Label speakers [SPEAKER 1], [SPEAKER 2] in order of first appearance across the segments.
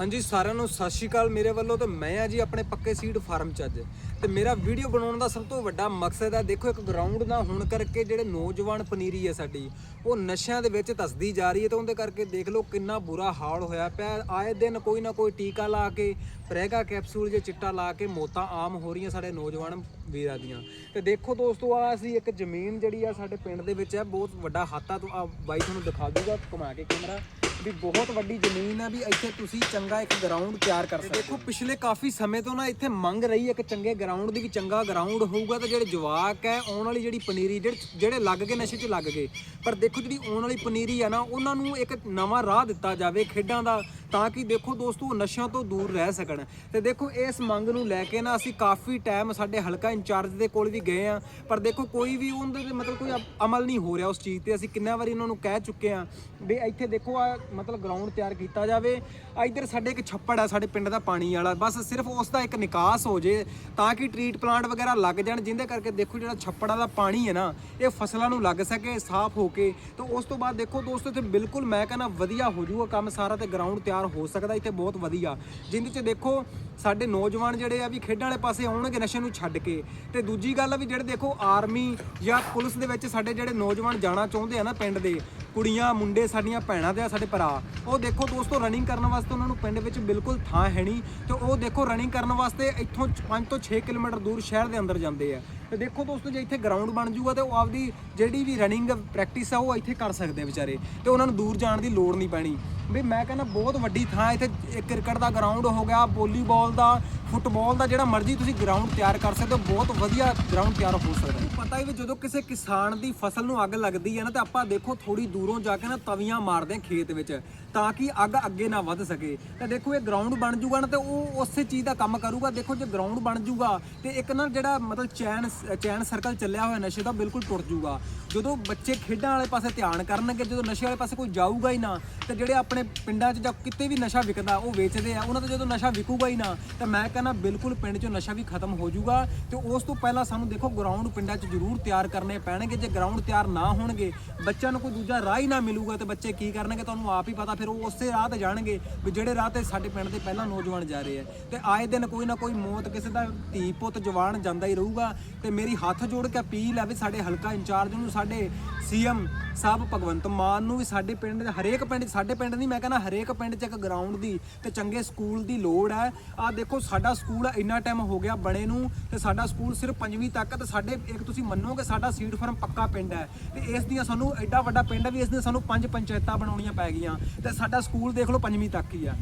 [SPEAKER 1] ਹਾਂਜੀ, ਸਾਰਿਆਂ ਨੂੰ ਸਤਿ ਸ਼੍ਰੀ ਅਕਾਲ। ਮੇਰੇ ਵੱਲੋਂ ਤੇ ਮੈਂ ਆ ਜੀ ਆਪਣੇ ਪੱਕੇ ਸੀਡ ਫਾਰਮ ਚ ਅੱਜ। ਤੇ ਮੇਰਾ ਵੀਡੀਓ ਬਣਾਉਣ ਦਾ ਸਭ ਤੋਂ ਵੱਡਾ ਮਕਸਦ ਹੈ ਦੇਖੋ ਇੱਕ ਗਰਾਊਂਡ ਨਾ ਹੋਣ ਕਰਕੇ ਜਿਹੜੇ ਨੌਜਵਾਨ ਪਨੀਰੀ ਹੈ ਸਾਡੀ, ਉਹ ਨਸ਼ਿਆਂ ਦੇ ਵਿੱਚ ਧਸਦੀ ਜਾ ਰਹੀ ਹੈ ਤੇ ਉਹਦੇ ਕਰਕੇ ਦੇਖ ਲਓ ਕਿੰਨਾ ਬੁਰਾ ਹਾਲ ਹੋਇਆ ਪਿਆ। ਆਏ ਦਿਨ ਕੋਈ ਨਾ ਕੋਈ ਟੀਕਾ ਲਾ ਕੇ, ਪ੍ਰੈਗਾ ਕੈਪਸੂਲ ਜੇ ਚਿੱਟਾ ਲਾ ਕੇ ਮੌਤਾਂ ਆਮ ਹੋ ਰਹੀਆਂ ਸਾਡੇ ਨੌਜਵਾਨ ਵੀਰਾਂ ਦੀਆਂ। ਤੇ ਦੇਖੋ ਦੋਸਤੋ, ਆ ਅਸੀਂ ਇੱਕ ਜ਼ਮੀਨ ਜਿਹੜੀ ਆ ਸਾਡੇ ਪਿੰਡ ਦੇ ਵਿੱਚ ਹੈ ਬਹੁਤ ਵੱਡਾ ਹਾਤਾ ਤੋਂ, ਆ ਬਾਈ ਤੁਹਾਨੂੰ ਦਿਖਾ ਦੂਗਾ, ਘੁਮਾ ਕੇ ਕੈਮਰਾ ਵੀ ਬਹੁਤ ਵੱਡੀ ਜ਼ਮੀਨ ਹੈ ਵੀ ਇੱਥੇ ਤੁਸੀਂ ਚੰਗਾ ਇੱਕ ਗਰਾਊਂਡ ਤਿਆਰ ਕਰ ਸਕਦੇ ਦੇਖੋ ਪਿਛਲੇ ਕਾਫੀ ਸਮੇਂ ਤੋਂ ਨਾ ਇੱਥੇ ਮੰਗ ਰਹੀ ਹੈ ਕਿ ਚੰਗੇ ਗਰਾਊਂਡ ਦੀ ਵੀ ਚੰਗਾ ਗਰਾਊਂਡ ਹੋਊਗਾ ਤਾਂ ਜਿਹੜੇ ਜਵਾਕ ਹੈ ਆਉਣ ਵਾਲੀ ਜਿਹੜੀ ਪਨੀਰੀ ਜਿਹੜੇ ਜਿਹੜੇ ਲੱਗ ਗਏ ਨਸ਼ੇ 'ਚ ਲੱਗ ਗਏ। ਪਰ ਦੇਖੋ ਜਿਹੜੀ ਆਉਣ ਵਾਲੀ ਪਨੀਰੀ ਆ ਨਾ ਉਹਨਾਂ ਨੂੰ ਇੱਕ ਨਵਾਂ ਰਾਹ ਦਿੱਤਾ ਜਾਵੇ ਖੇਡਾਂ ਦਾ। ਤਾਂ ਕਿ ਦੇਖੋ ਦੋਸਤੋ, ਉਹ ਨਸ਼ਿਆਂ ਤੋਂ ਦੂਰ ਰਹਿ ਸਕਣ। ਤੇ ਦੇਖੋ, ਇਸ ਮੰਗ ਨੂੰ ਲੈ ਕੇ ਨਾ ਅਸੀਂ ਕਾਫੀ ਟਾਈਮ ਸਾਡੇ ਹਲਕਾ ਇੰਚਾਰਜ ਦੇ ਕੋਲ ਵੀ ਗਏ ਆ ਪਰ ਦੇਖੋ, ਕੋਈ ਵੀ ਉਹਦੇ ਤੇ ਮਤਲਬ ਕੋਈ ਅਮਲ ਨਹੀਂ ਹੋ ਰਿਹਾ ਉਸ ਚੀਜ਼ ਤੇ। ਅਸੀਂ ਕਿੰਨਾ ਵਾਰੀ ਉਹਨਾਂ ਨੂੰ ਕਹਿ ਚੁੱਕੇ ਆ ਵੀ ਇੱਥੇ ਦੇਖੋ, ਆ ਮਤਲਬ ਗਰਾਊਂਡ ਤਿਆਰ ਕੀਤਾ ਜਾਵੇ। ਆ ਇੱਧਰ ਸਾਡੇ ਇੱਕ ਛੱਪੜ ਆ, ਸਾਡੇ ਪਿੰਡ ਦਾ ਪਾਣੀ ਵਾਲਾ। ਬਸ ਸਿਰਫ ਉਸ ਦਾ ਇੱਕ ਨਿਕਾਸ ਹੋ ਜੇ, ਤਾਂ ਕਿ ਟਰੀਟ ਪਲਾਂਟ ਵਗੈਰਾ ਲੱਗ ਜਾਣ ਜਿੰਦੇ ਕਰਕੇ ਦੇਖੋ ਜਿਹੜਾ ਛੱਪੜਾਂ ਦਾ ਪਾਣੀ ਹੈ ਨਾ, ਇਹ ਫਸਲਾਂ ਨੂੰ ਲੱਗ ਸਕੇ, ਸਾਫ਼ ਹੋ ਕੇ। ਤਾਂ ਉਸ ਤੋਂ ਬਾਅਦ ਦੇਖੋ ਦੋਸਤੋ, ਇੱਥੇ ਬਿਲਕੁਲ ਮੈਂ ਕਹਿੰਦਾ ਵਧੀਆ ਹੋ ਜਾਊਗਾ ਕੰਮ ਸਾਰਾ ਤੇ ਗਰਾਊਂਡ ਤਿਆਰ ਹੋ ਸਕਦਾ ਇੱਥੇ ਬਹੁਤ ਵਧੀਆ। ਜਿੰਦੇ 'ਚ ਦੇਖੋ, ਸਾਡੇ ਨੌਜਵਾਨ ਜਿਹੜੇ ਆ ਵੀ ਖੇਡਾਂ ਵਾਲੇ ਪਾਸੇ ਆਉਣਗੇ ਨਸ਼ੇ ਨੂੰ ਛੱਡ ਕੇ। ਤੇ ਦੂਜੀ ਗੱਲ ਆ ਵੀ ਜਿਹੜੇ ਦੇਖੋ, ਆਰਮੀ ਜਾਂ ਪੁਲਿਸ ਦੇ ਵਿੱਚ ਸਾਡੇ ਜਿਹੜੇ ਨੌਜਵਾਨ ਜਾਣਾ ਚਾਹੁੰਦੇ ਆ ਨਾ ਪਿੰਡ ਦੇ, ਕੁੜੀਆਂ, ਮੁੰਡੇ, ਸਾਡੀਆਂ ਭੈਣਾਂ ਤੇ ਆ ਸਾਡੇ ਭਰਾ, ਉਹ ਦੇਖੋ ਦੋਸਤੋ ਰਨਿੰਗ ਕਰਨ ਵਾਸਤੇ ਉਹਨਾਂ ਨੂੰ ਪਿੰਡ ਵਿੱਚ ਬਿਲਕੁਲ ਥਾਂ ਹੈ ਨਹੀਂ। ਤੇ ਉਹ ਦੇਖੋ ਰਨਿੰਗ ਕਰਨ ਵਾਸਤੇ ਇੱਥੋਂ 5 ਤੋਂ 6 ਕਿਲੋਮੀਟਰ ਦੂਰ ਸ਼ਹਿਰ ਦੇ ਅੰਦਰ ਜਾਂਦੇ ਆ। ਤੇ ਦੇਖੋ ਦੋਸਤੋ, ਜੇ ਇੱਥੇ ਗਰਾਊਂਡ ਬਣ ਜੂਗਾ ਤੇ ਉਹ ਆਪਦੀ ਜਿਹੜੀ ਵੀ ਰਨਿੰਗ ਪ੍ਰੈਕਟਿਸ ਆ, ਉਹ ਇੱਥੇ ਕਰ ਸਕਦੇ ਆ ਵਿਚਾਰੇ। ਤੇ ਉਹਨਾਂ ਨੂੰ ਦੂਰ ਜਾਣ ਦੀ ਲੋੜ ਨਹੀਂ ਪੈਣੀ। ਵੀ ਮੈਂ ਕਹਿੰਦਾ ਬਹੁਤ ਵੱਡੀ ਥਾਂ ਇੱਥੇ ਇੱਕ ਕ੍ਰਿਕਟ ਦਾ ਗਰਾਊਂਡ ਹੋ ਗਿਆ ਵੋਲੀਬਾਲ ਦਾ ਫੁੱਟਬਾਲ ਦਾ, ਜਿਹੜਾ ਮਰਜ਼ੀ ਤੁਸੀਂ ਗਰਾਊਂਡ ਤਿਆਰ ਕਰ ਸਕਦੇ ਹੋ, ਬਹੁਤ ਵਧੀਆ ਗਰਾਊਂਡ ਤਿਆਰ ਹੋ ਸਕਦਾ ਹੈ। ਪਤਾ ਹੀ ਵੀ ਜਦੋਂ ਕਿਸੇ ਕਿਸਾਨ ਦੀ ਫਸਲ ਨੂੰ ਅੱਗ ਲੱਗਦੀ ਹੈ ਨਾ, ਤਾਂ ਆਪਾਂ ਦੇਖੋ ਥੋੜੀ ਦੂਰੋਂ ਜਾ ਕੇ ਨਾ ਤਵੀਆਂ ਮਾਰਦੇ ਹਾਂ ਖੇਤ ਵਿੱਚ, ਤਾਂ ਕਿ ਅੱਗ ਅੱਗੇ ਨਾ ਵੱਧ ਸਕੇ। ਤਾਂ ਦੇਖੋ ਇਹ ਗਰਾਊਂਡ ਬਣ ਜੂਗਾ ਨਾ, ਤੇ ਉਹ ਉਸੇ ਚੀਜ਼ ਦਾ ਕੰਮ ਕਰੂਗਾ। ਦੇਖੋ ਜੇ ਗਰਾਊਂਡ ਬਣ ਜੂਗਾ, ਤੇ ਇੱਕ ਨਾ ਜਿਹੜਾ ਮਤਲਬ ਚੈਨ ਚੈਨ ਸਰਕਲ ਚੱਲਿਆ ਹੋਇਆ ਨਸ਼ੇ ਦਾ, ਬਿਲਕੁਲ ਟੁੱਟ ਜੂਗਾ। ਜਦੋਂ ਬੱਚੇ ਖੇਡਾਂ ਵਾਲੇ ਪਾਸੇ ਧਿਆਨ ਕਰਨਗੇ, ਜਦੋਂ ਨਸ਼ੇ ਵਾਲੇ ਪਾਸੇ ਕੋਈ ਜਾਊਗਾ ਹੀ ਨਾ, ਤੇ ਜਿਹੜੇ ਆਪਣੇ ਪਿੰਡਾਂ 'ਚ ਜਾਂ ਕਿਤੇ ਵੀ ਨਸ਼ਾ ਵਿਕਦਾ, ਉਹ ਵੇਚਦੇ ਆ, ਉਹਨਾਂ ਤੋਂ ਜਦੋਂ ਨਸ਼ਾ ਵਿਕੂਗਾ ਹੀ ਨਾ, ਤਾਂ ਮੈਂ ਕਹਿੰਦਾ ਬਿਲਕੁਲ ਪਿੰਡ 'ਚੋਂ ਨਸ਼ਾ ਵੀ ਖਤਮ ਹੋ ਜਾਊਗਾ ਤੇ ਉਸ ਤੋਂ ਪਹਿਲਾਂ ਸਾਨੂੰ ਦੇਖੋ ਗਰਾਊਂਡ ਪਿੰਡਾਂ 'ਚ ਜ਼ਰੂਰ ਤਿਆਰ ਕਰਨੇ ਪੈਣਗੇ, ਜੇ ਗਰਾਊਂਡ ਤਿਆਰ ਨਾ ਹੋਣਗੇ, ਬੱਚਿਆਂ ਨੂੰ ਕੋਈ ਦੂਜਾ ਰਾਹ ਹੀ ਨਾ ਮਿਲੂਗਾ ਤੇ ਬੱਚੇ ਕੀ ਕਰਨਗੇ ਤੁਹਾਨੂੰ ਆਪ ਹੀ ਪਤਾ, ਫਿਰ ਉਹ ਉਸੇ ਰਾਹ ਤੇ ਜਾਣਗੇ ਵੀ ਜਿਹੜੇ ਰਾਹ ਤੇ ਸਾਡੇ ਪਿੰਡ ਦੇ ਪਹਿਲਾਂ ਨੌਜਵਾਨ ਜਾ ਰਹੇ ਆ। ਤੇ ਆਏ ਦਿਨ ਕੋਈ ਨਾ ਕੋਈ ਮੌਤ, ਕਿਸੇ ਦਾ ਧੀ, ਪੁੱਤ, ਜਵਾਨ ਜਾਂਦਾ ਹੀ ਰਹੂਗਾ ਤੇ ਮੇਰੀ ਹੱਥ ਜੋੜ ਕੇ ਅਪੀਲ ਹੈ ਵੀ ਸਾਡੇ ਹਲਕਾ ਇੰਚਾਰਜ ਨੂੰ, ਸਾਡੇ ਸੀਐਮ ਸਾਹਿਬ ਭਗਵੰਤ ਮਾਨ ਨੂੰ ਵੀ ਸਾਡੇ ਪਿੰਡ ਦੇ, ਹਰੇਕ ਪਿੰਡ, ਸਾਡੇ ਪਿੰਡ ਨਹੀਂ ਮੈਂ ਕਹਿੰਦਾ ਹਰੇਕ ਪਿੰਡ 'ਚ ਇੱਕ ਗਰਾਊਂਡ ਦੀ ਤੇ ਚੰਗੇ ਸਕੂਲ ਦੀ ਲੋੜ ਹੈ। ਆ ਦੇਖੋ, ਸਾਡਾ ਸਕੂਲ ਇੰਨਾ ਟਾਈਮ ਹੋ ਗਿਆ ਬਣੇ ਨੂੰ ਤੇ ਸਾਡਾ ਸਕੂਲ ਸਿਰਫ ਪੰਜਵੀਂ ਤੱਕ ਤੇ ਸਾਡੇ ਇੱਕ ਤੁਸੀਂ ਮੰਨੋਗੇ ਸਾਡਾ ਸੀਡ ਫਾਰਮ ਪੱਕਾ ਪਿੰਡ ਹੈ। ਤੇ ਇਸ ਦੀਆਂ ਸਾਨੂੰ ਐਡਾ ਵੱਡਾ ਪਿੰਡ ਹੈ ਵੀ ਇਸ ਦੀਆਂ ਸਾਨੂੰ ਪੰਜ ਪੰਚਾਇਤਾਂ ਬਣਾਉਣੀਆਂ ਪੈ ਗਈਆਂ ਤੇ ਸਾਡਾ ਸਕੂਲ ਦੇਖ ਲਓ ਪੰਜਵੀਂ ਤੱਕ ਹੀ ਆ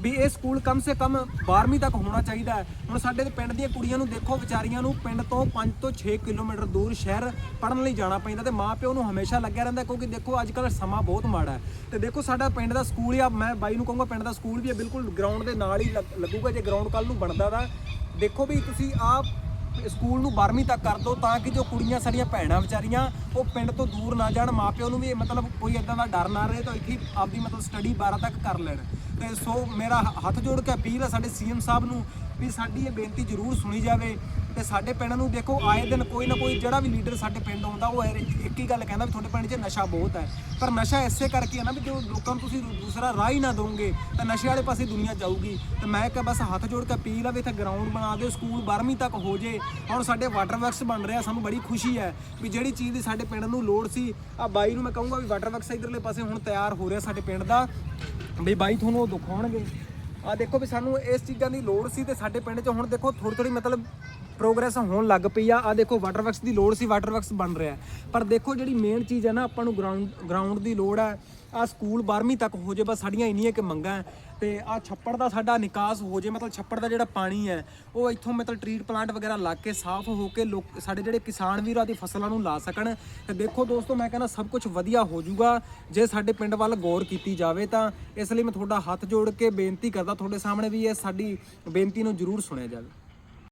[SPEAKER 1] ਵੀ ਇਹ ਸਕੂਲ ਕਮ ਸੇ ਕਮ 12ਵੀਂ ਤੱਕ ਹੋਣਾ ਚਾਹੀਦਾ ਹੈ। ਹੁਣ ਸਾਡੇ ਦੇ ਪਿੰਡ ਦੀਆਂ ਕੁੜੀਆਂ ਨੂੰ ਦੇਖੋ, ਵਿਚਾਰੀਆਂ ਨੂੰ ਪਿੰਡ ਤੋਂ 5 ਤੋਂ 6 ਕਿਲੋਮੀਟਰ ਦੂਰ ਸ਼ਹਿਰ ਪੜਨ ਲਈ ਜਾਣਾ ਪੈਂਦਾ ਤੇ ਮਾਪਿਓ ਨੂੰ ਹਮੇਸ਼ਾ ਲੱਗਿਆ ਰਹਿੰਦਾ ਕਿਉਂਕਿ ਦੇਖੋ ਅੱਜ ਕੱਲ੍ਹ ਸਮਾਂ ਬਹੁਤ ਮਾੜਾ ਹੈ। ਤੇ ਦੇਖੋ, ਸਾਡਾ ਪਿੰਡ ਦਾ ਸਕੂਲ ਆ ਮੈਂ ਬਾਈ ਨੂੰ ਕਹੂੰਗਾ ਪਿੰਡ ਦਾ ਸਕੂਲ ਵੀ ਹੈ ਬਿਲਕੁਲ ਗਰਾਊਂਡ ਦੇ ਨਾਲ ਹੀ ਲੱਗ- ਲੱਗੂਗਾ, ਜੇ ਗਰਾਊਂਡ ਕੱਲ ਨੂੰ ਬਣਦਾ ਤਾਂ। ਦੇਖੋ ਵੀ ਤੁਸੀਂ ਆਪ ਸਕੂਲ ਨੂੰ 12ਵੀਂ ਤੱਕ ਕਰ ਦਿਓ ਤਾਂ ਕਿ ਜੋ ਕੁੜੀਆਂ ਸਾਡੀਆਂ ਭੈਣਾਂ ਵਿਚਾਰੀਆਂ, ਉਹ ਪਿੰਡ ਤੋਂ ਦੂਰ ਨਾ ਜਾਣ। ਮਾਪਿਓ ਨੂੰ ਵੀ ਮਤਲਬ ਕੋਈ ਇਦਾਂ ਦਾ ਡਰ ਨਾ ਰਹੇ ਤਾਂ ਇੱਥੇ ਹੀ ਆਪਦੀ ਮਤਲਬ ਸਟੱਡੀ 12 ਤੱਕ ਕਰ ਲੈਣ। ਤੇ ਸੋ ਮੇਰਾ ਹੱਥ ਜੋੜ ਕੇ ਅਪੀਲ ਹੈ ਸਾਡੇ ਸੀਐਮ ਸਾਹਿਬ ਨੂੰ ਵੀ ਸਾਡੀ ਇਹ ਬੇਨਤੀ ਜ਼ਰੂਰ ਸੁਣੀ ਜਾਵੇ। ਤੇ ਸਾਡੇ ਪਿੰਡ ਨੂੰ ਦੇਖੋ, ਆਏ ਦਿਨ ਕੋਈ ਨਾ ਕੋਈ ਜਿਹੜਾ ਵੀ ਲੀਡਰ ਸਾਡੇ ਪਿੰਡ ਆਉਂਦਾ, ਉਹ ਇਹ- ਇੱਕ ਹੀ ਗੱਲ ਕਹਿੰਦਾ ਵੀ ਤੁਹਾਡੇ ਪਿੰਡ 'ਚ ਨਸ਼ਾ ਬਹੁਤ ਹੈ ਪਰ ਨਸ਼ਾ ਇਸੇ ਕਰਕੇ ਹੈ ਨਾ ਵੀ ਜੋ ਲੋਕਾਂ ਨੂੰ ਤੁਸੀਂ ਦੂਸਰਾ ਰਾਹ ਹੀ ਨਾ ਦੋਗੇ, ਤਾਂ ਨਸ਼ੇ ਵਾਲੇ ਪਾਸੇ ਦੁਨੀਆ ਜਾਊਗੀ। ਤੇ ਮੈਂ ਇੱਕ ਬਸ ਹੱਥ ਜੋੜ ਕੇ ਅਪੀਲ ਆ ਵੀ ਇੱਥੇ ਗਰਾਊਂਡ ਬਣਾ ਦਿਓ, ਸਕੂਲ 12ਵੀਂ ਤੱਕ ਹੋ ਜੇ। ਹੁਣ ਸਾਡੇ ਵਾਟਰ ਵਰਕਸ ਬਣ ਰਿਹਾ, ਸਾਨੂੰ ਬੜੀ ਖੁਸ਼ੀ ਹੈ ਵੀ ਜਿਹੜੀ ਚੀਜ਼ ਦੀ ਸਾਡੇ ਪਿੰਡ ਨੂੰ ਲੋੜ ਸੀ, ਆ ਬਾਈ ਨੂੰ ਮੈਂ ਕਹੂੰਗਾ ਵੀ ਵਾਟਰ ਵਰਕਸ ਇਧਰਲੇ ਪਾਸੇ ਹੁਣ ਤਿਆਰ ਹੋ ਰਿਹਾ ਸਾਡੇ ਪਿੰਡ ਦਾ। ਵੀ ਬਾਈ ਤੁਹਾਨੂੰ ਉਹ ਦਿਖਾਉਣਗੇ। ਆ ਦੇਖੋ ਵੀ ਸਾਨੂੰ ਇਸ ਚੀਜ਼ਾਂ ਦੀ ਲੋੜ ਸੀ ਤੇ ਸਾਡੇ ਪਿੰਡ 'ਚ ਹੁਣ ਦੇਖੋ ਥੋੜੀ ਥੋੜੀ ਮਤਲਬ ਪ੍ਰੋਗਰੈਸ ਹੋਣ ਲੱਗ ਪਈ ਆ। ਆ ਦੇਖੋ ਵਾਟਰ ਵਰਕਸ ਦੀ ਲੋੜ ਸੀ ਵਾਟਰ ਵਰਕਸ ਬਣ ਰਿਹਾ ਪਰ ਦੇਖੋ, ਜਿਹੜੀ ਮੇਨ ਚੀਜ਼ ਹੈ ਨਾ, ਆਪਾਂ ਨੂੰ ਗਰਾਊਂਡ ਗਰਾਊਂਡ ਦੀ ਲੋੜ ਹੈ। ਆ ਸਕੂਲ 12ਵੀਂ ਤੱਕ ਹੋ ਜੇ ਬਸ ਸਾਡੀਆਂ ਇੰਨੀਆਂ ਕਿ ਮੰਗਾਂ ਹੈ। ਤੇ ਆ ਛੱਪੜ ਦਾ ਸਾਡਾ ਨਿਕਾਸ ਹੋ ਜੇ ਮਤਲਬ ਛੱਪੜ ਦਾ ਜਿਹੜਾ ਪਾਣੀ ਹੈ, ਉਹ ਇੱਥੋਂ ਮਤਲਬ ਟਰੀਟ ਪਲਾਂਟ ਵਗੈਰਾ ਲੱਗ ਕੇ ਸਾਫ਼ ਹੋ ਕੇ ਲੋਕ, ਸਾਡੇ ਜਿਹੜੇ ਕਿਸਾਨ ਵੀਰਾਂ ਦੀ ਫਸਲਾਂ ਨੂੰ ਲਾ ਸਕਣ। ਤੇ ਦੇਖੋ ਦੋਸਤੋ, ਮੈਂ ਕਹਿੰਦਾ ਸਭ ਕੁਝ ਵਧੀਆ ਹੋ ਜਾਊਗਾ। ਜੇ ਸਾਡੇ ਪਿੰਡ ਵੱਲ ਗੌਰ ਕੀਤੀ ਜਾਵੇ ਤਾਂ ਇਸ ਲਈ ਮੈਂ ਤੁਹਾਡਾ ਹੱਥ ਜੋੜ ਕੇ ਬੇਨਤੀ ਕਰਦਾ, ਤੁਹਾਡੇ ਸਾਹਮਣੇ ਵੀ ਇਹ ਸਾਡੀ ਬੇਨਤੀ ਨੂੰ ਜ਼ਰੂਰ ਸੁਣਿਆ ਜਾਵੇ।